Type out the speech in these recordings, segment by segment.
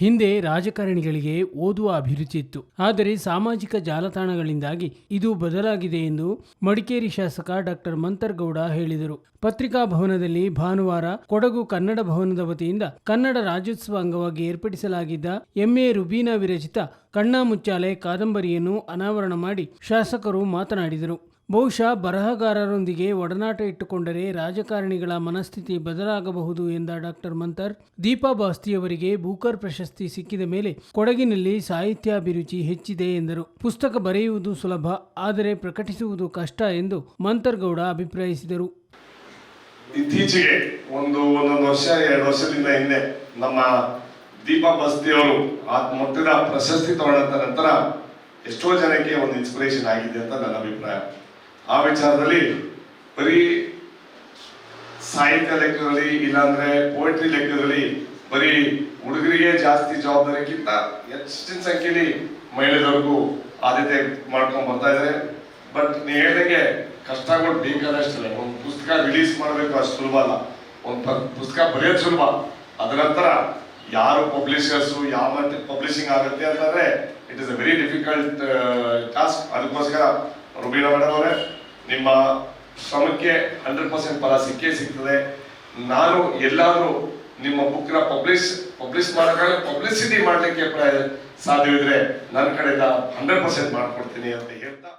ಹಿಂದೆ ರಾಜಕಾರಣಿಗಳಿಗೆ ಓದುವ ಅಭಿರುಚಿ ಇತ್ತು. ಆದರೆ ಸಾಮಾಜಿಕ ಜಾಲತಾಣಗಳಿಂದಾಗಿ ಇದು ಬದಲಾಗಿದೆ ಎಂದು ಮಡಿಕೇರಿ ಶಾಸಕ ಡಾಕ್ಟರ್ ಮಂತರ್ಗೌಡ ಹೇಳಿದರು. ಪತ್ರಿಕಾ ಭವನದಲ್ಲಿ ಭಾನುವಾರ ಕೊಡಗು ಕನ್ನಡ ಭವನದ ವತಿಯಿಂದ ಕನ್ನಡ ರಾಜ್ಯೋತ್ಸವ ಅಂಗವಾಗಿ ಏರ್ಪಡಿಸಲಾಗಿದ್ದ ಎಂಎ ರುಬೀನಾ ವಿರಚಿತ ಕಣ್ಣಾ ಮುಚ್ಚಾಲೆ ಕಾದಂಬರಿಯನ್ನು ಅನಾವರಣ ಮಾಡಿ ಶಾಸಕರು ಮಾತನಾಡಿದರು. ಬಹುಶಃ ಬರಹಗಾರರೊಂದಿಗೆ ಒಡನಾಟ ಇಟ್ಟುಕೊಂಡರೆ ರಾಜಕಾರಣಿಗಳ ಮನಸ್ಥಿತಿ ಬದಲಾಗಬಹುದು ಎಂದ ಡಾಕ್ಟರ್ ಮಂತರ್ ದೀಪಾ ಬಾಸ್ತಿಯವರಿಗೆ ಬೂಕರ್ ಪ್ರಶಸ್ತಿ ಸಿಕ್ಕಿದ ಮೇಲೆ ಕೊಡಗಿನಲ್ಲಿ ಸಾಹಿತ್ಯಾಭಿರುಚಿ ಹೆಚ್ಚಿದೆ ಎಂದರು. ಪುಸ್ತಕ ಬರೆಯುವುದು ಸುಲಭ, ಆದರೆ ಪ್ರಕಟಿಸುವುದು ಕಷ್ಟ ಎಂದು ಮಂತರ್ಗೌಡ ಅಭಿಪ್ರಾಯಿಸಿದರು. ಇತ್ತೀಚೆಗೆ ಒಂದು ಒಂದೊಂದು ವರ್ಷ, ಎರಡು ವರ್ಷದಿಂದ ಹಿಂದೆ ನಮ್ಮ ದೀಪಾ ಬಸ್ತಿಯವರು ಮೊತ್ತದ ಪ್ರಶಸ್ತಿ ತಗೊಂಡಂತ ನಂತರ ಎಷ್ಟೋ ಜನಕ್ಕೆ ಒಂದು ಇನ್ಸ್ಪಿರೇಷನ್ ಆಗಿದೆ ಅಂತ ನನ್ನ ಅಭಿಪ್ರಾಯ. ಆ ವಿಚಾರದಲ್ಲಿ ಬರೀ ಸಾಹಿತ್ಯ ಲೆಕ್ಕದಲ್ಲಿ ಇಲ್ಲಾಂದ್ರೆ ಪೋಯಟ್ರಿ ಲೆಕ್ಕದಲ್ಲಿ ಬರೀ ಹುಡುಗರಿಗೆ ಜಾಸ್ತಿ ಜವಾಬ್ದಾರಿಗಿಂತ ಹೆಚ್ಚಿನ ಸಂಖ್ಯೆಯಲ್ಲಿ ಮಹಿಳೆಯರಿಗೂ ಆದ್ಯತೆ ಮಾಡ್ಕೊಂಡು ಬರ್ತಾ ಇದಾರೆ. ಬಟ್ ನೀವು ಕೊಟ್ಟು ಕಷ್ಟಗಳು ಬೇಕಾದಷ್ಟಿಲ್ಲ ಒಂದು ಪುಸ್ತಕ ರಿಲೀಸ್ ಮಾಡಬೇಕು ಅಷ್ಟು ಸುಲಭ ಅಲ್ಲ. ಒಂದು ಪುಸ್ತಕ ಬರೆಯೋದು ಸುಲಭ. ಅದರ ನಂತರ ಯಾರು ಪಬ್ಲಿಷರ್ಸು ಯಾವ ಪಬ್ಲಿಷಿಂಗ್ ಆಗುತ್ತೆ ಅಂತಂದ್ರೆ it is a very difficult task ಅದಕ್ಕೋಸ್ಕರ ರುಬೀನಾ ಮೇಡಮ್ ಅವರೇ ನಿಮ್ಮ ಶ್ರಮಕ್ಕೆ ಹಂಡ್ರೆಡ್ ಪರ್ಸೆಂಟ್ ಫಲ ಸಿಕ್ಕೇ ಸಿಗ್ತದೆ. ನಾನು ಎಲ್ಲಾದರೂ ನಿಮ್ಮ ಬುಕ್ನ ಪಬ್ಲಿಷ್ ಪಬ್ಲಿಷ್ ಮಾಡೋಕ್ಕಾಗ ಪಬ್ಲಿಸಿಟಿ ಮಾಡಲಿಕ್ಕೆ ಸಾಧ್ಯವಿದ್ರೆ ನನ್ನ ಕಡೆಯಿಂದ ಹಂಡ್ರೆಡ್ ಪರ್ಸೆಂಟ್ ಮಾಡ್ಕೊಡ್ತೀನಿ ಅಂತ ಹೇಳ್ತಾ.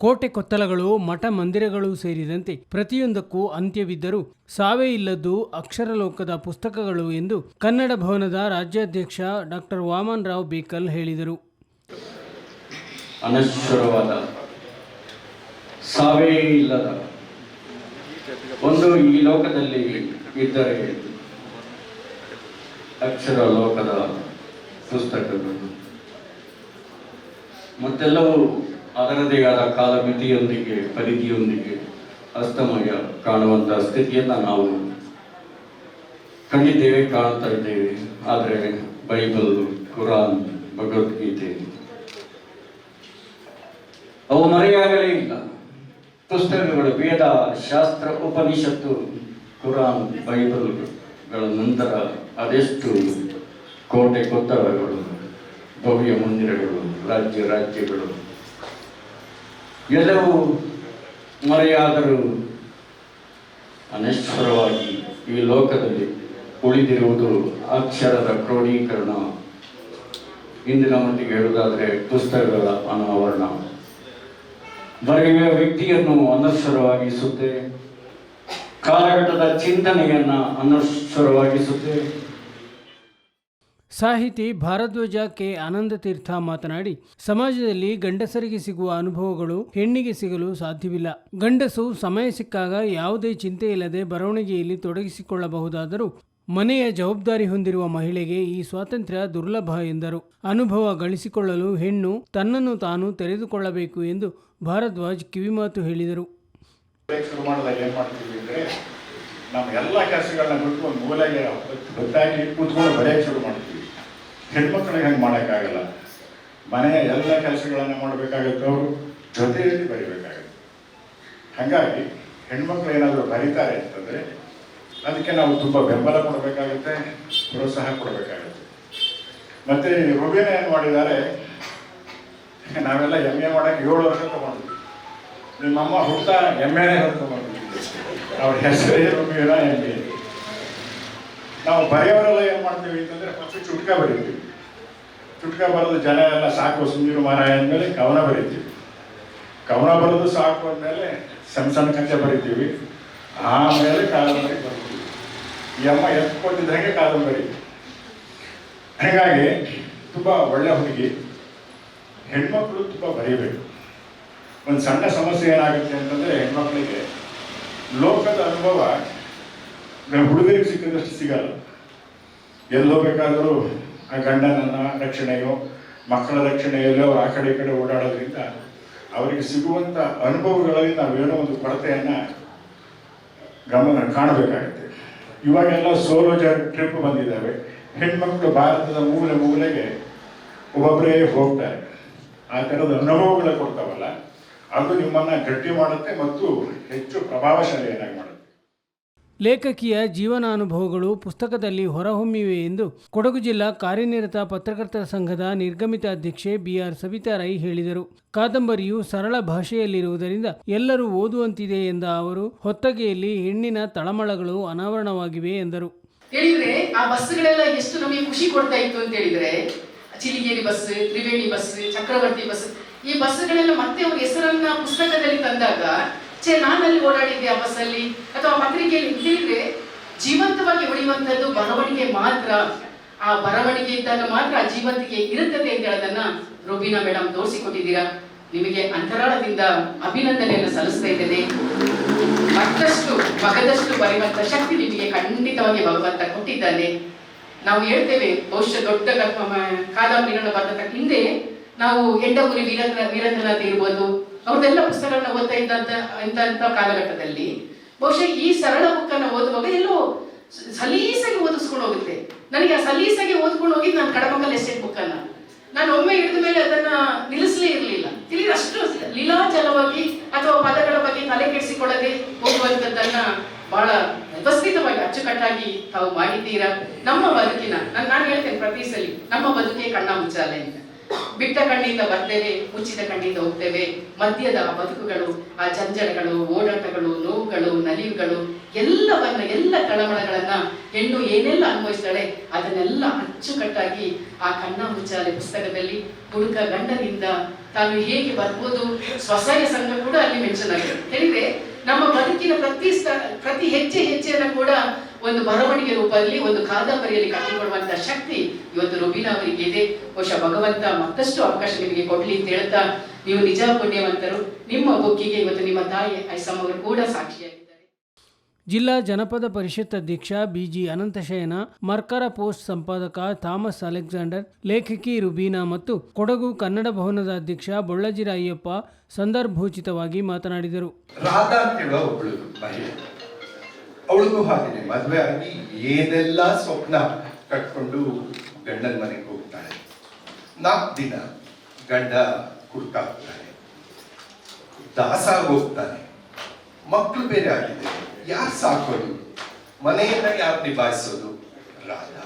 ಕೋಟೆ ಕೊತ್ತಲಗಳು ಮಠ ಮಂದಿರಗಳು ಸೇರಿದಂತೆ ಪ್ರತಿಯೊಂದಕ್ಕೂ ಅಂತ್ಯವಿದ್ದರೂ ಸಾವೇ ಇಲ್ಲದ್ದು ಅಕ್ಷರಲೋಕದ ಪುಸ್ತಕಗಳು ಎಂದು ಕನ್ನಡ ಭವನದ ರಾಜ್ಯಾಧ್ಯಕ್ಷ ಡಾಕ್ಟರ್ ವಾಮನ್ ರಾವ್ ಬೇಕಲ್ ಹೇಳಿದರು. ಅನಶ್ವರವಾದ ಸಾವೇ ಇಲ್ಲದ ಒಂದು ಈ ಲೋಕದಲ್ಲಿ ಇದ್ದರೆ ಅಕ್ಷರ ಲೋಕದ ಪುಸ್ತಕಗಳು. ಮತ್ತೆಲ್ಲವೂ ಅದರದೇ ಆದ ಕಾಲಮಿತಿಯೊಂದಿಗೆ, ಪರಿಧಿಯೊಂದಿಗೆ ಅಸ್ತಮಯ ಕಾಣುವಂತಹ ಸ್ಥಿತಿಯನ್ನ ನಾವು ಕಂಡಿದ್ದೇವೆ, ಕಾಣ್ತಾ ಇದ್ದೇವೆ. ಆದರೆ ಬೈಬಲ್, ಕುರಾನ್, ಭಗವದ್ಗೀತೆ ಅವು ಮರೆಯಾಗಲೇ ಇಲ್ಲ. ಪುಸ್ತಕಗಳು, ವೇದ, ಶಾಸ್ತ್ರ, ಉಪನಿಷತ್ತು, ಕುರಾನ್, ಬೈಬಲ್ಗಳ ನಂತರ ಅದೆಷ್ಟು ಕೋಟೆ ಕೊತ್ತಲಗಳು ಭವ್ಯ ಮಂದಿರಗಳು, ರಾಜ್ಯ ರಾಜ್ಯಗಳು. ಎಲ್ಲವೂ ಮರೆಯಾದರೂ ಅನಶ್ವರವಾಗಿ ಈ ಲೋಕದಲ್ಲಿ ಉಳಿದಿರುವುದು ಅಕ್ಷರದ ಕ್ರೋಢೀಕರಣ ಇಂದಿನ ಮಟ್ಟಿಗೆ ಹೇಳುವುದಾದರೆ ಪುಸ್ತಕಗಳ ಅನಾವರಣ. ಬರೆಯುವ ವ್ಯಕ್ತಿಯನ್ನು ಅನಶ್ವರವಾಗಿಸುತ್ತೆ ಕಾಲಘಟ್ಟದ ಚಿಂತನೆಯನ್ನು ಅನಶ್ವರವಾಗಿಸುತ್ತೆ ಸಾಹಿತಿ ಭಾರದ್ವಾಜ ಕೆ. ಆನಂದ ತೀರ್ಥ ಮಾತನಾಡಿ, ಸಮಾಜದಲ್ಲಿ ಗಂಡಸರಿಗೆ ಸಿಗುವ ಅನುಭವಗಳು ಹೆಣ್ಣಿಗೆ ಸಿಗಲು ಸಾಧ್ಯವಿಲ್ಲ. ಗಂಡಸು ಸಮಯ ಸಿಕ್ಕಾಗ ಯಾವುದೇ ಚಿಂತೆ ಇಲ್ಲದೆ ಬರವಣಿಗೆಯಲ್ಲಿ ತೊಡಗಿಸಿಕೊಳ್ಳಬಹುದಾದರೂ ಮನೆಯ ಜವಾಬ್ದಾರಿ ಹೊಂದಿರುವ ಮಹಿಳೆಗೆ ಈ ಸ್ವಾತಂತ್ರ್ಯ ದುರ್ಲಭ ಎಂದರು. ಅನುಭವ ಗಳಿಸಿಕೊಳ್ಳಲು ಹೆಣ್ಣು ತನ್ನನ್ನು ತಾನು ತೆರೆದುಕೊಳ್ಳಬೇಕು ಎಂದು ಭಾರದ್ವಾಜ್ ಕಿವಿಮಾತು ಹೇಳಿದರು. ನಮ್ಮ ಎಲ್ಲ ಕೆಲಸಗಳನ್ನ ಬಿಟ್ಟು ಒಂದು ಮೂಲೆಗೆ ಗೊತ್ತಾಗಿ ಕೂತ್ಕೊಂಡು ಬರೆಯಕ್ಕೆ ಶುರು ಮಾಡ್ತೀವಿ ಹೆಣ್ಮಕ್ಳಿಗೆ ಹಂಗೆ ಮಾಡೋಕ್ಕಾಗಲ್ಲ. ಮನೆಯ ಎಲ್ಲ ಕೆಲಸಗಳನ್ನ ಮಾಡಬೇಕಾಗುತ್ತೆ ಅವರು, ಜೊತೆಯಲ್ಲಿ ಬರಿಬೇಕಾಗುತ್ತೆ. ಹಾಗಾಗಿ ಹೆಣ್ಮಕ್ಳು ಏನಾದರೂ ಬರೀತಾರೆ ಅಂತಂದರೆ ಅದಕ್ಕೆ ನಾವು ತುಂಬ ಬೆಂಬಲ ಕೊಡಬೇಕಾಗುತ್ತೆ, ಪ್ರೋತ್ಸಾಹ ಕೊಡಬೇಕಾಗುತ್ತೆ. ಮತ್ತು ರುಬಿನ ಏನು ಮಾಡಿದ್ದಾರೆ? ನಾವೆಲ್ಲ ಎಂ ಎ ಮಾಡೋಕ್ಕೆ ಏಳು ವರ್ಷ ತಗೊಂಡ್ವಿ ನಿಮ್ಮಮ್ಮ ಹುಟ್ಟ ಎಮ್ಮೆನೇ ಹೊತ್ಕೊಂಡ್ಬಂದಿದ್ದೀವಿ ಅವ್ರ ಹೆಸರೇ ರುಬಿನ ಎ. ನಾವು ಬರೆಯವರೆಲ್ಲ ಏನು ಮಾಡ್ತೀವಿ ಅಂತಂದ್ರೆ ಫಸ್ಟ್ ಚುಟ್ಕ ಬರೀತೀವಿ. ಚುಟ್ಕ ಬರೆದು ಜನ ಎಲ್ಲ ಸಾಕು, ಸುಂದೀರು ಮಾರಾಯ ಅಂದಮೇಲೆ ಕವನ ಬರೀತೀವಿ. ಕವನ ಬರೆದು ಸಾಕು ಅಂದಮೇಲೆ ಸಣ್ಣ ಸಣ್ಣ ಕಥೆ ಬರಿತೀವಿ. ಆಮೇಲೆ ಕಾದಂಬರಿ ಈ ಅಮ್ಮ ಎತ್ಕೊಟ್ಟಿದ್ದಂಗೆ ಕಾದಂಬರಿ? ಹಾಗಾಗಿ ತುಂಬ ಒಳ್ಳೆ ಹುಡುಗಿ. ಹೆಣ್ಮಕ್ಳು ತುಂಬ ಬರೀಬೇಕು. ಒಂದು ಸಣ್ಣ ಸಮಸ್ಯೆ ಏನಾಗುತ್ತೆ ಅಂತಂದರೆ ಹೆಣ್ಮಕ್ಳಿಗೆ ಲೋಕದ ಅನುಭವ ಹುಡುಗರಿಗೆ ಸಿಕ್ಕಿದಷ್ಟು ಸಿಗಲ್ಲ. ಎಲ್ಲೋ ಬೇಕಾದರೂ ಆ ಗಂಡನನ್ನ ರಕ್ಷಣೆಯೋ, ಮಕ್ಕಳ ರಕ್ಷಣೆಯಲ್ಲೋ ಅವ್ರು ಆ ಕಡೆ ಈ ಕಡೆ ಓಡಾಡೋದ್ರಿಂದ ಅವರಿಗೆ ಸಿಗುವಂಥ ಅನುಭವಗಳಲ್ಲಿ ನಾವೇನೋ ಒಂದು ಕೊರತೆಯನ್ನು ಗಮನ ಕಾಣಬೇಕಾಗುತ್ತೆ. ಇವಾಗೆಲ್ಲ ಸೋಲೋ ಜ ಟ್ರಿಪ್ ಬಂದಿದ್ದಾವೆ. ಹೆಣ್ಮಕ್ಳು ಭಾರತದ ಮೂಲೆ ಮೂಲೆಗೆ ಒಬ್ಬೊಬ್ಬರೇ ಹೋಗ್ತಾರೆ. ಆ ಥರದ ಅನುಭವಗಳು ಕೊಡ್ತಾವಲ್ಲ, ಅದು ನಿಮ್ಮನ್ನ ಗಟ್ಟಿ ಮಾಡುತ್ತೆ ಮತ್ತು ಹೆಚ್ಚು ಪ್ರಭಾವಶಾಲಿಯನ್ನಾಗಿ ಮಾಡುತ್ತೆ. ಲೇಖಕಿಯ ಜೀವನಾನುಭವಗಳು ಪುಸ್ತಕದಲ್ಲಿ ಹೊರಹೊಮ್ಮಿವೆ ಎಂದು ಕೊಡಗು ಜಿಲ್ಲಾ ಕಾರ್ಯನಿರತ ಪತ್ರಕರ್ತರ ಸಂಘದ ನಿರ್ಗಮಿತ ಅಧ್ಯಕ್ಷೆ ಬಿಆರ್ ಸವಿತಾ ರೈ ಹೇಳಿದರು. ಕಾದಂಬರಿಯು ಸರಳ ಭಾಷೆಯಲ್ಲಿರುವುದರಿಂದ ಎಲ್ಲರೂ ಓದುವಂತಿದೆ ಎಂದ ಅವರು, ಹೊತ್ತಗೆಯಲ್ಲಿ ಹೆಣ್ಣಿನ ತಳಮಳಗಳು ಅನಾವರಣವಾಗಿವೆ ಎಂದರು. ಹೇಳಿದ್ರೆ ಆ ಬಸ್ಗಳೆಲ್ಲ ಎಷ್ಟು ನಮಗೆ ಖುಷಿ ಕೊಡ್ತಾ ಇತ್ತು ಅಂತ ಹೇಳಿದ್ರೆ, Chiligeri bus, Triveni bus, Chakravarti bus, ಈ ಬಸ್ಗಳೆಲ್ಲ ಮತ್ತೆ ಅವ್ರ ಹೆಸರನ್ನ ಪುಸ್ತಕದಲ್ಲಿ ತಂದಾಗ ಛೇ ನಾನಲ್ಲಿ ಓಡಾಡಿದ್ದೆ ಆ ಬಸ್ಸಲ್ಲಿ ಅಥವಾ ಪತ್ರಿಕೆಯಲ್ಲಿ ಇದ್ದಿದ್ರೆ ಜೀವಂತವಾಗಿ ಉಳಿಯುವಂತದ್ದು ಬರವಣಿಗೆ ಮಾತ್ರ. ಆ ಬರವಣಿಗೆ ಇದ್ದಾಗ ಮಾತ್ರ ಜೀವಂತಿಕೆ ಇರುತ್ತದೆ ಅಂತ ಹೇಳೋದನ್ನ ರುಬೀನಾ ಮೇಡಮ್ ತೋರಿಸಿಕೊಟ್ಟಿದ್ದೀರಾ. ನಿಮಗೆ ಅಂತರಾಳದಿಂದ ಅಭಿನಂದನೆಯನ್ನು ಸಲ್ಲಿಸ್ತಾ ಇದ್ದೇನೆ. ಮತ್ತಷ್ಟು, ಮಗದಷ್ಟು ಬರೆಯುವಂತ ಶಕ್ತಿ ನಿಮಗೆ ಖಂಡಿತವಾಗಿ ಭಗವಂತ ಕೊಟ್ಟಿದ್ದಾನೆ. ನಾವು ಹೇಳ್ತೇವೆ, ಬಹುಶಃ ದೊಡ್ಡ ಕಾದಂಬರಿಗಳನ್ನು ಬರೆದ ಹಿಂದೆ ನಾವು ಹೆಂಡಗುರಿ ವೀರೇಂದ್ರ, ವೀರೇಂದ್ರನಾಥ್ ಇರ್ಬೋದು ಅವ್ರದ್ದೆಲ್ಲ ಪುಸ್ತಕಗಳನ್ನ ಓದ್ತಾ ಇದ್ದಂತ ಇಂಥ ಕಾಲಘಟ್ಟದಲ್ಲಿ ಬಹುಶಃ ಈ ಸರಳ ಬುಕ್ಕನ್ನು ಓದುವಾಗ ಎಲ್ಲೋ ಸಲೀಸಾಗಿ ಓದಿಸ್ಕೊಂಡು ಹೋಗುತ್ತೆ. ನನಗೆ ಆ ಸಲೀಸಾಗಿ ಓದ್ಕೊಂಡು ಹೋಗಿ ನಾನು ಕಡಮಕಲ್ ಎಸ್ಟೇಟ್ ಬುಕ್ಕನ್ನು ನಾನು ಒಮ್ಮೆ ಹಿಡಿದ ಮೇಲೆ ಅದನ್ನ ನಿಲ್ಲಿಸಲೇ ಇರಲಿಲ್ಲ. ಇಲ್ಲಿ ಅಷ್ಟು ಲೀಲಾಚಲವಾಗಿ ಅಥವಾ ಪದಗಳ ಬಗ್ಗೆ ತಲೆ ಕೆಡಿಸಿಕೊಳ್ಳದೆ ಹೋಗುವಂಥದ್ದನ್ನ ಬಹಳ ವ್ಯವಸ್ಥಿತವಾಗಿ ಅಚ್ಚುಕಟ್ಟಾಗಿ ತಾವು ಮಾಡಿದ್ದೀರಾ ನಮ್ಮ ಬದುಕಿನ, ನಾನು ನಾನು ಹೇಳ್ತೇನೆ ಪ್ರತಿ ಸಲ, ನಮ್ಮ ಬದುಕೇ ಕಣ್ಣ ಮುಚ್ಚಾಲೆ ಅಂತ. ಬಿಟ್ಟ ಕಣ್ಣಿಂದ ಬರ್ತೇವೆ ಮುಚ್ಚಿದ ಕಣ್ಣಿಂದ ಹೋಗ್ತೇವೆ. ಮದ್ಯದ ಬದುಕುಗಳು, ಆ ಜಂಜಡಗಳು, ಓಡಾಟಗಳು, ನೋವುಗಳು, ನಲಿವುಗಳು, ಎಲ್ಲವನ್ನ, ಎಲ್ಲ ತಳಮಳಗಳನ್ನ ಹೆಣ್ಣು ಏನೆಲ್ಲ ಅನುಭವಿಸ್ತಾಳೆ ಅದನ್ನೆಲ್ಲ ಅಚ್ಚುಕಟ್ಟಾಗಿ ಆ ಕಣ್ಣ ಮುಚ್ಚಾಲೆ ಪುಸ್ತಕದಲ್ಲಿ, ಹುಡುಗ ಗಂಡನಿಂದ ತಾನು ಹೇಗೆ ಬರ್ಬೋದು, ಸ್ವಸಹಾಯ ಸಂಘ ಕೂಡ ಅಲ್ಲಿ ಮೆನ್ಷನ್ ಆಗಿದೆ. ಹೇಳಿದ್ರೆ, ನಮ್ಮ ಬದುಕಿನ ಪ್ರತಿ ಪ್ರತಿ ಹೆಜ್ಜೆ ಹೆಜ್ಜೆಯನ್ನು ಕೂಡ ಒಂದು ಬರವಣಿಗೆ ರೂಪದಲ್ಲಿ ಒಂದು ಕಾದಂಬರಿಯಲ್ಲಿ ಕಟ್ಟಿಕೊಡುವಂತ ಶಕ್ತಿ ಇವತ್ತು ರುಬೀನಾ ಅವರಿಗೆ ಇದೆ. ಬಹುಶಃ ಭಗವಂತ ಮತ್ತಷ್ಟು ಅವಕಾಶ ನಿಮಗೆ ಕೊಡ್ಲಿ ಅಂತ ಹೇಳ್ತಾ ನೀವು ನಿಜ ಪುಣ್ಯವಂತರು. ನಿಮ್ಮ ಬುಕ್ಕಿಗೆ ಇವತ್ತು ನಿಮ್ಮ ತಾಯಿ ಐಸಮ್ ಅವರು ಕೂಡ ಸಾಕ್ಷಿಯಾಗಿದ್ದಾರೆ. ಜಿಲ್ಲಾ ಜನಪದ ಪರಿಷತ್ ಅಧ್ಯಕ್ಷ ಬಿಜಿ ಅನಂತಶಯನ ಮರ್ಕರ ಪೋಸ್ಟ್ ಸಂಪಾದಕ ಥಾಮಸ್ ಅಲೆಕ್ಸಾಂಡರ್ ಲೇಖಕಿ ರುಬೀನಾ ಮತ್ತು ಕೊಡಗು ಕನ್ನಡ ಭವನದ ಅಧ್ಯಕ್ಷ ಬೊಳ್ಳಜಿರ ಅಯ್ಯಪ್ಪ ಸಂದರ್ಭೋಚಿತವಾಗಿ ಮಾತನಾಡಿದರು. ಅವಳಿಗೂ ಹಾಗೆ ಮದುವೆ ಆಗಿ ಏನೆಲ್ಲ ಸ್ವಪ್ನ ಕಟ್ಕೊಂಡು ಗಂಡನ ಮನೆಗೆ ಹೋಗ್ತಾಳೆ. ನಾಲ್ಕು ದಿನ ಗಂಡ ಕುಡ್ಕಾಗ್ತಾನೆ ದಾಸಾಗಿ ಹೋಗ್ತಾನೆ ಮಕ್ಕಳು ಬೇರೆ ಆಗಿದೆ. ಯಾರು ಸಾಕೋದು ಮನೆಯನ್ನ ಯಾರು ನಿಭಾಯಿಸೋದು? ರಾಧಾ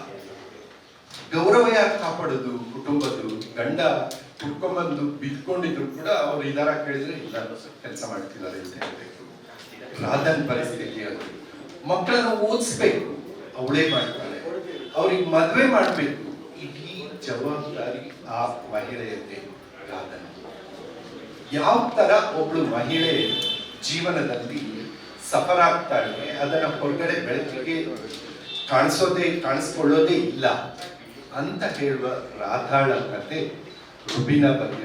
ಗೌರವ ಯಾರು ಕಾಪಾಡೋದು? ಕುಟುಂಬದ್ದು? ಗಂಡ ಕುಟ್ಕೊಂಬಂದು ಬಿದ್ಕೊಂಡಿದ್ರು ಕೂಡ ಅವ್ರು ಇದಾರ ಕೇಳಿದ್ರೆ ಇಲ್ಲ ಕೆಲಸ ಮಾಡ್ತಿದ್ದಾರೆ ಅಂತ ಹೇಳ್ಬೇಕು. ರಾಧನ್ ಪರಿಸ್ಥಿತಿ ಅದು? ಮಕ್ಕಳನ್ನ ಓದಿಸ್ಬೇಕು. ಅವಳೇ ಮಾಡ್ತಾಳೆ. ಅವ್ರಿಗೆ ಮದುವೆ ಮಾಡಬೇಕು. ಇಡೀ ಜವಾಬ್ದಾರಿ ಆ ಮಹಿಳೆಯದ್ದೇ ಕಾದನು ಯಾವ ತರ ಒಬ್ಳು ಮಹಿಳೆ ಜೀವನದಲ್ಲಿ ಸಫರ್ ಆಗ್ತಾಳೆ ಅದನ್ನ ಹೊರಗಡೆ ಬೆಳಕಿಗೆ ಕಾಣಿಸೋದೇ, ಕಾಣಿಸ್ಕೊಳ್ಳೋದೇ ಇಲ್ಲ ಅಂತ ಹೇಳುವ ರಾಧಾಳ ಕತೆ ರುಬಿನ ಬಗ್ಗೆ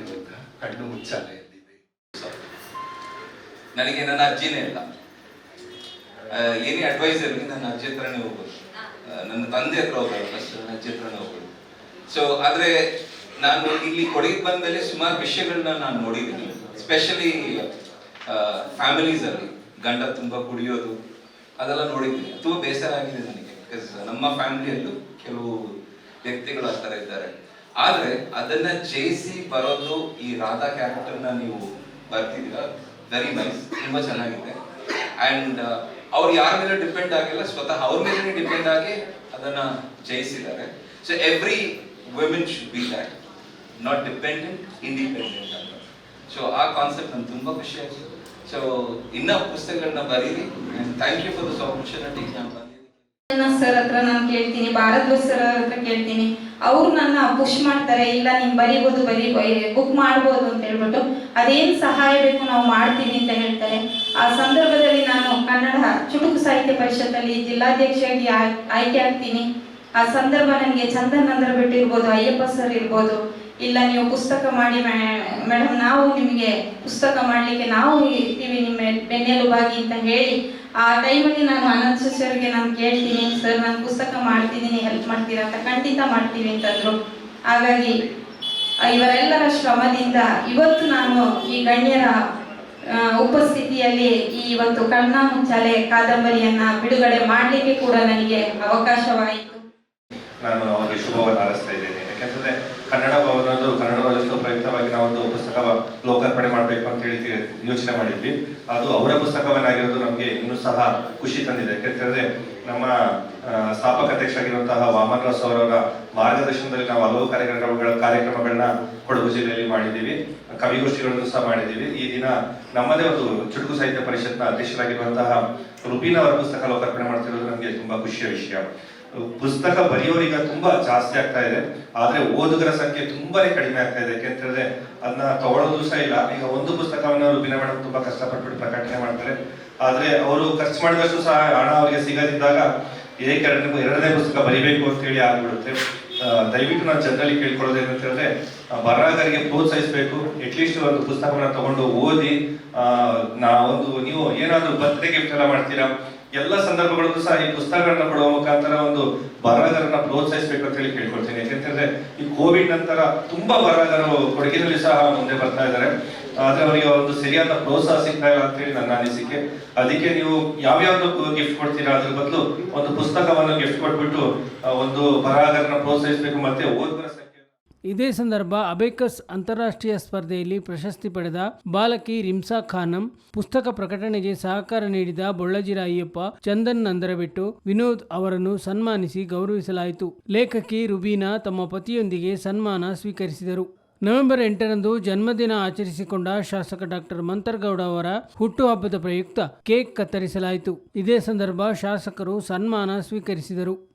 ಕಣ್ಣು ಮುಚ್ಚಾಲೆಯಲ್ಲಿದೆ ನನಗೆ ನನ್ನ ಅಜ್ಜಿನೇ ಇಲ್ಲ ಏನೇ ಅಡ್ವೈಸ್ ಇರಲಿ ನನ್ನ ಅಜ್ಜಿ ಹತ್ರನೇ ಹೋಗೋದು ನನ್ನ ತಂದೆ ಹತ್ರ ಹೋಗೋದು ಫಸ್ಟ್ ನನ್ನ ಅಜ್ಜಿ ಹತ್ರನೇ ಹೋಗೋದು ಸೊ ಆದ್ರೆ ನಾನು ಇಲ್ಲಿ ಕೊಡಗಿಗೆ ಬಂದ್ಮೇಲೆ ಸುಮಾರು ವಿಷಯಗಳನ್ನ ನಾನು ನೋಡಿದ್ದೀನಿ. ಸ್ಪೆಷಲಿ ಫ್ಯಾಮಿಲೀಸ್ ಅಲ್ಲಿ ಗಂಡ ತುಂಬಾ ಕುಡಿಯೋದು, ಅದೆಲ್ಲ ನೋಡಿದ್ದೀನಿ. ತುಂಬಾ ಬೇಸರ ಆಗಿದೆ ನನಗೆ. ಬಿಕಾಸ್ ನಮ್ಮ ಫ್ಯಾಮಿಲಿಯಲ್ಲೂ ಕೆಲವು ವ್ಯಕ್ತಿಗಳು ಆ ಥರ ಇದ್ದಾರೆ. ಆದ್ರೆ ಅದನ್ನ ಜಯಿಸಿ ಬರೋದು ಈ ರಾಧಾ ಕ್ಯಾರೆಕ್ಟರ್ನ ನೀವು ಬರ್ತಿದ್ದೀರಾ? ವೆರಿ ನೈಸ್ ತುಂಬಾ ಚೆನ್ನಾಗಿದೆ. ಅಂಡ್ ಅವ್ರು ಯಾರ ಮೇಲೆ ಡಿಪೆಂಡ್ ಆಗಿಲ್ಲ, ಸ್ವತಃ ಅವ್ರ ಮೇಲೆ ಡಿಪೆಂಡ್ ಆಗಿ ಅದನ್ನ ಜಯಿಸಿದ್ದಾರೆ. So every women should be that not dependent independent ಅಂತ. ಸೊ ಆ ಕಾನ್ಸೆಪ್ಟ್ ನಂಗೆ ತುಂಬಾ ಖುಷಿ ಆಯ್ತು. ಸೊ ಇನ್ನ ಪುಸ್ತಕಗಳನ್ನ ಬರೀರಿ thank you for this opportunity sir ಹತ್ರ ನಾನು ಕೇಳ್ತೀನಿ, ಭಾರದ್ವಾಜ್ ಸರ್ ಹತ್ರ ಕೇಳ್ತೀನಿ. ಅವ್ರು ನನ್ನ ಪುಷ್ ಮಾಡ್ತಾರೆ, ಇಲ್ಲ ನೀನ್ ಬರಿಬೋದು ಬರಿ ಬುಕ್ ಮಾಡ್ಬೋದು ಅಂತ ಹೇಳ್ಬಿಟ್ಟು, ಅದೇನ್ ಸಹಾಯ ಬೇಕು ನಾವು ಮಾಡ್ತೀವಿ ಅಂತ ಹೇಳ್ತಾರೆ. ಆ ಸಂದರ್ಭದಲ್ಲಿ ನಾನು ಕನ್ನಡ ಚುಟುಕು ಸಾಹಿತ್ಯ ಪರಿಷತ್ತಲ್ಲಿ ಜಿಲ್ಲಾಧ್ಯಕ್ಷರಾಗಿ ಆಯ್- ಆಯ್ಕೆ ಆಗ್ತೀನಿ. ಆ ಸಂದರ್ಭ ನನಗೆ ಚಂದನ್ ನಂದರ ಅಯ್ಯಪ್ಪ ಸರ್ ಇರ್ಬೋದು. ಇಲ್ಲ, ನೀವು ಪುಸ್ತಕ ಮಾಡಿ ಮೇಡಮ್ ನಾವು ನಿಮಗೆ ಪುಸ್ತಕ ಮಾಡಲಿಕ್ಕೆ ನಾವು ಇರ್ತೀವಿ ನಿಮ್ಮ ಬೆನ್ನೆಲುಬಾಗಿ ಅಂತ ಹೇಳಿ, ಆ ಟೈಮಲ್ಲಿ ನಾನು ಅನಂತ್ ಸರ್ಗೆ ನಾನು ಕೇಳ್ತೀನಿ, ಸರ್, ನಾನು ಪುಸ್ತಕ ಮಾಡ್ತಿದ್ದೀನಿ ಹೆಲ್ಪ್ ಮಾಡ್ತೀರಾ ಅಂತ ಖಂಡಿತ ಮಾಡ್ತೀವಿ ಅಂತಂದ್ರು. ಹಾಗಾಗಿ ಇವರೆಲ್ಲರ ಶ್ರಮದಿಂದ ಇವತ್ತು ನಾನು ಈ ಗಣ್ಯರ ಉಪಸ್ಥಿತಿಯಲ್ಲಿ ಈ ಒಂದು ಕಣ್ಣ ಮುಂಚಾಲೆ ಕಾದಂಬರಿಯನ್ನ ಬಿಡುಗಡೆ ಮಾಡಲಿಕ್ಕೆ ಕೂಡ ನನಗೆ ಅವಕಾಶವಾಯಿತು. ನಾನು ಅವರಿಗೆ ಶುಭವನ್ನು ಹಾರೈಸ್ತಾ ಇದ್ದೇನೆ. ಯಾಕಂತಂದ್ರೆ ಕನ್ನಡ ಭವನದ್ದು ಕನ್ನಡ ರಾಜ್ಯೋತ್ಸವ ಪ್ರಯುಕ್ತವಾಗಿ ನಾವೊಂದು ಪುಸ್ತಕ ಲೋಕಾರ್ಪಣೆ ಮಾಡಬೇಕು ಅಂತ ಹೇಳಿ ಯೋಚನೆ ಮಾಡಿದ್ವಿ. ಅದು ಅವರ ಪುಸ್ತಕವನ್ನಾಗಿರೋದು ನಮಗೆ ಇನ್ನೂ ಸಹ ಖುಷಿ ತಂದಿದೆ. ಯಾಕಂತಂದ್ರೆ ನಮ್ಮ ಸ್ಥಾಪಕ ಅಧ್ಯಕ್ಷರಾಗಿರುವಂತಹ ವಾಮನ್ ರಾವ್ ಅವರವರ ಮಾರ್ಗದರ್ಶನದಲ್ಲಿ ನಾವು ಹಲವು ಕಾರ್ಯಕ್ರಮಗಳ, ಕಾರ್ಯಕ್ರಮಗಳನ್ನ ಕೊಡಗು ಜಿಲ್ಲೆಯಲ್ಲಿ ಮಾಡಿದ್ದೀವಿ. ಕವಿಗೋಷ್ಠಿಗಳನ್ನು ಸಹ ಮಾಡಿದ್ದೀವಿ. ಈ ದಿನ ನಮ್ಮದೇ ಒಂದು ಚುಟುಕು ಸಾಹಿತ್ಯ ಪರಿಷತ್ನ ಅಧ್ಯಕ್ಷರಾಗಿರುವಂತಹ ರುಬೀನ್ ಅವರ ಪುಸ್ತಕ ಲೋಕಾರ್ಪಣೆ ಮಾಡ್ತಿರೋದು ನಮಗೆ ತುಂಬಾ ಖುಷಿಯ ವಿಷಯ. ಪುಸ್ತಕ ಬರೆಯೋರೀಗ ತುಂಬಾ ಜಾಸ್ತಿ ಆಗ್ತಾ ಇದೆ. ಆದ್ರೆ ಓದುಗರ ಸಂಖ್ಯೆ ತುಂಬಾನೇ ಕಡಿಮೆ ಆಗ್ತಾ ಇದೆ. ಯಾಕೆಂತಂದ್ರೆ ಅದನ್ನ ತಗೊಳ್ಳೋದು ಸಹ ಇಲ್ಲ. ಈಗ ಒಂದು ಪುಸ್ತಕವನ್ನು ರುಬೀನ ಮೇಡಮ್ ತುಂಬಾ ಕಷ್ಟಪಟ್ಬಿಟ್ಟು ಪ್ರಕಟಣೆ ಮಾಡ್ತಾರೆ. ಆದ್ರೆ ಅವರು ಖರ್ಚು ಮಾಡಿದಷ್ಟು ಸಹ ಹಣ ಅವರಿಗೆ ಸಿಗದಿದ್ದಾಗ ಏಕೆ ಎರಡನೇ ಪುಸ್ತಕ ಬರಿಬೇಕು ಅಂತ ಹೇಳಿ ಆಗ್ಬಿಡುತ್ತೆ. ದಯವಿಟ್ಟು ನಾನು ಜನರಲ್ಲಿ ಕೇಳ್ಕೊಳ್ಳೋದು ಏನಂತ ಹೇಳಿದ್ರೆ ಬರಹಗಾರಿಗೆ ಪ್ರೋತ್ಸಾಹಿಸಬೇಕು. ಅಟ್ಲೀಸ್ಟ್ ಒಂದು ಪುಸ್ತಕವನ್ನ ತಗೊಂಡು ಓದಿ ನಾ ಒಂದು ನೀವು ಏನಾದ್ರು ಬರ್ತ್ಡೇ ಗಿಫ್ಟ್ ಎಲ್ಲ ಮಾಡ್ತೀರಾ? ಎಲ್ಲ ಸಂದರ್ಭಗಳಲ್ಲೂ ಸಹ ಈ ಪುಸ್ತಕಗಳನ್ನ ಕೊಡುವ ಮುಖಾಂತರ ಒಂದು ಬರಹಗಾರನ ಪ್ರೋತ್ಸಾಹಿಸಬೇಕು ಅಂತ ಹೇಳಿ ಕೇಳ್ಕೊಳ್ತೀನಿ. ಯಾಕೆಂತಂದ್ರೆ ಈ ಕೋವಿಡ್ ನಂತರ ತುಂಬಾ ಬರಹಗಾರರು ಕೊಡಗಿನಲ್ಲಿ ಸಹ ಮುಂದೆ ಬರ್ತಾ ಇದ್ದಾರೆ. ಆದ್ರೆ ಅವರಿಗೆ ಒಂದು ಸರಿಯಾದ ಪ್ರೋತ್ಸಾಹ ಸಿಗ್ತಾ ಇಲ್ಲ ಅಂತ ಹೇಳಿ ನನ್ನ ಅನಿಸಿಕೆ. ಅದಕ್ಕೆ ನೀವು ಯಾವ್ಯಾವ್ದು ಗಿಫ್ಟ್ ಕೊಡ್ತೀರಾ, ಅದ್ರ ಬದಲು ಒಂದು ಪುಸ್ತಕವನ್ನು ಗಿಫ್ಟ್ ಕೊಟ್ಬಿಟ್ಟು ಒಂದು ಬರಹಗಾರನ ಪ್ರೋತ್ಸಾಹಿಸಬೇಕು ಮತ್ತೆ ಸಂಖ್ಯೆ ಇದೇ ಸಂದರ್ಭ ಅಬೇಕಸ್ ಅಂತಾರಾಷ್ಟ್ರೀಯ ಸ್ಪರ್ಧೆಯಲ್ಲಿ ಪ್ರಶಸ್ತಿ ಪಡೆದ ಬಾಲಕಿ ರಿಮ್ಸಾ ಖಾನಂ ಪುಸ್ತಕ ಪ್ರಕಟಣೆಗೆ ಸಹಕಾರ ನೀಡಿದ ಬೊಳ್ಳಜಿರ ಅಯ್ಯಪ್ಪ ಚಂದನ್ ನಂದರಬಿಟ್ಟು ವಿನೋದ್ ಅವರನ್ನು ಸನ್ಮಾನಿಸಿ ಗೌರವಿಸಲಾಯಿತು. ಲೇಖಕಿ ರುಬೀನಾ ತಮ್ಮ ಪತಿಯೊಂದಿಗೆ ಸನ್ಮಾನ ಸ್ವೀಕರಿಸಿದರು. ನವೆಂಬರ್ ಎಂಟರಂದು ಜನ್ಮದಿನ ಆಚರಿಸಿಕೊಂಡ ಶಾಸಕ ಡಾಕ್ಟರ್ ಮಂತರ್ಗೌಡ ಅವರ ಹುಟ್ಟುಹಬ್ಬದ ಪ್ರಯುಕ್ತ ಕೇಕ್ ಕತ್ತರಿಸಲಾಯಿತು. ಇದೇ ಸಂದರ್ಭ ಶಾಸಕರು ಸನ್ಮಾನ ಸ್ವೀಕರಿಸಿದರು.